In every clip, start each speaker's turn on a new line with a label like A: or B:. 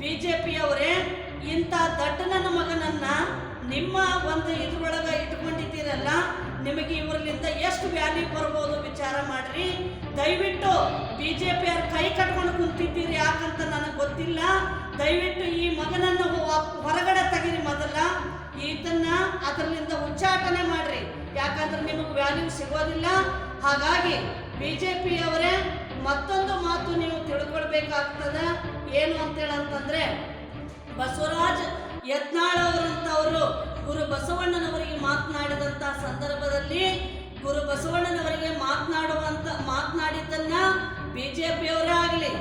A: B J ಪಿಯವರೇ ಇಂಥ ದಟ್ಟ ನನ್ನ ಮಗನನ್ನು ನಿಮ್ಮ ಒಂದು ಇದ್ರೊಳಗೆ ಇಟ್ಕೊಂಡಿದ್ದೀರಲ್ಲ, ನಿಮಗೆ ಇವರಿಂದ ಎಷ್ಟು ವ್ಯಾಲ್ಯೂ ಬರ್ಬೋದು ವಿಚಾರ ಮಾಡ್ರಿ. ದಯವಿಟ್ಟು ಬಿ ಜೆ ಕೈ ಕಟ್ಕೊಂಡು ಕುಂತಿದ್ದೀರಿ ಯಾಕಂತ ನನಗೆ ಗೊತ್ತಿಲ್ಲ. ದಯವಿಟ್ಟು ಈ ಮಗನನ್ನು ಹೊರಗಡೆ ತೆಗೀರಿ ಮೊದಲ. ಈತನ್ನ ಅದರಿಂದ ಉಚ್ಚಾಟನೆ ಮಾಡ್ರಿ. ಯಾಕಂದ್ರೆ ನಿಮಗೆ ವ್ಯಾಲ್ಯೂ ಸಿಗೋದಿಲ್ಲ. ಹಾಗಾಗಿ ಬಿ ಜೆ ಪಿಯವರೇ ಮತ್ತೊಂದು ಮಾತು ನೀವು ತಿಳ್ಕೊಳ್ಬೇಕಾಗ್ತದೆ. ಏನು ಅಂತೇಳಂತಂದ್ರೆ, ಬಸವರಾಜ್ ಯತ್ನಾಳ್ ಅವರಂತವರು ಗುರು ಬಸವಣ್ಣನವರಿಗೆ ಮಾತನಾಡಿದಂತ ಸಂದರ್ಭದಲ್ಲಿ ಗುರು ಬಸವಣ್ಣನವರಿಗೆ ಮಾತನಾಡುವಂತ, ಮಾತನಾಡಿದ್ದನ್ನ ಬಿಜೆಪಿಯವರೇ ಆಗಲಿ,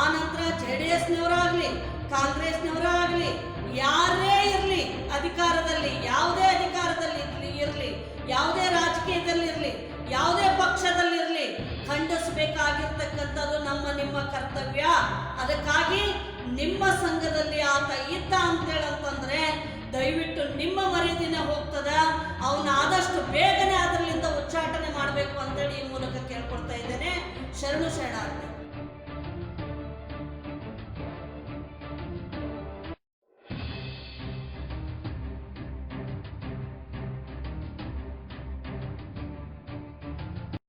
A: ಆ ನಂತರ ಜೆ ಡಿ ಎಸ್ನವರಾಗಲಿ, ಕಾಂಗ್ರೆಸ್ನವರಾಗಲಿ, ಯಾರೇ ಇರಲಿ, ಅಧಿಕಾರದಲ್ಲಿ, ಯಾವುದೇ ಅಧಿಕಾರದಲ್ಲಿ ಇರಲಿ, ಯಾವುದೇ ರಾಜಕೀಯದಲ್ಲಿರಲಿ, ಯಾವುದೇ ಪಕ್ಷದಲ್ಲಿರಲಿ, ಖಂಡಿಸಬೇಕಾಗಿರ್ತಕ್ಕಂಥದ್ದು ನಮ್ಮ ನಿಮ್ಮ ಕರ್ತವ್ಯ. ಅದಕ್ಕಾಗಿ ನಿಮ್ಮ ಸಂಘದಲ್ಲಿ ಆತ ಇದ್ದ ಅಂತ ಹೇಳಂತಂದ್ರೆ ದಯವಿಟ್ಟು ನಿಮ್ಮ ಮರ್ಯಾದಿನೇ ಹೋಗ್ತದ. ಅವನ ಆದಷ್ಟು ಬೇಗನೆ ಅದರಲ್ಲಿಂದ ಉಚ್ಚಾಟನೆ ಮಾಡಬೇಕು ಅಂತೇಳಿ ಈ ಮೂಲಕ ಕೇಳ್ಕೊಡ್ತಾ ಇದ್ದೇನೆ. ಶರಣು ಶರಣಾರ್ಥಿ.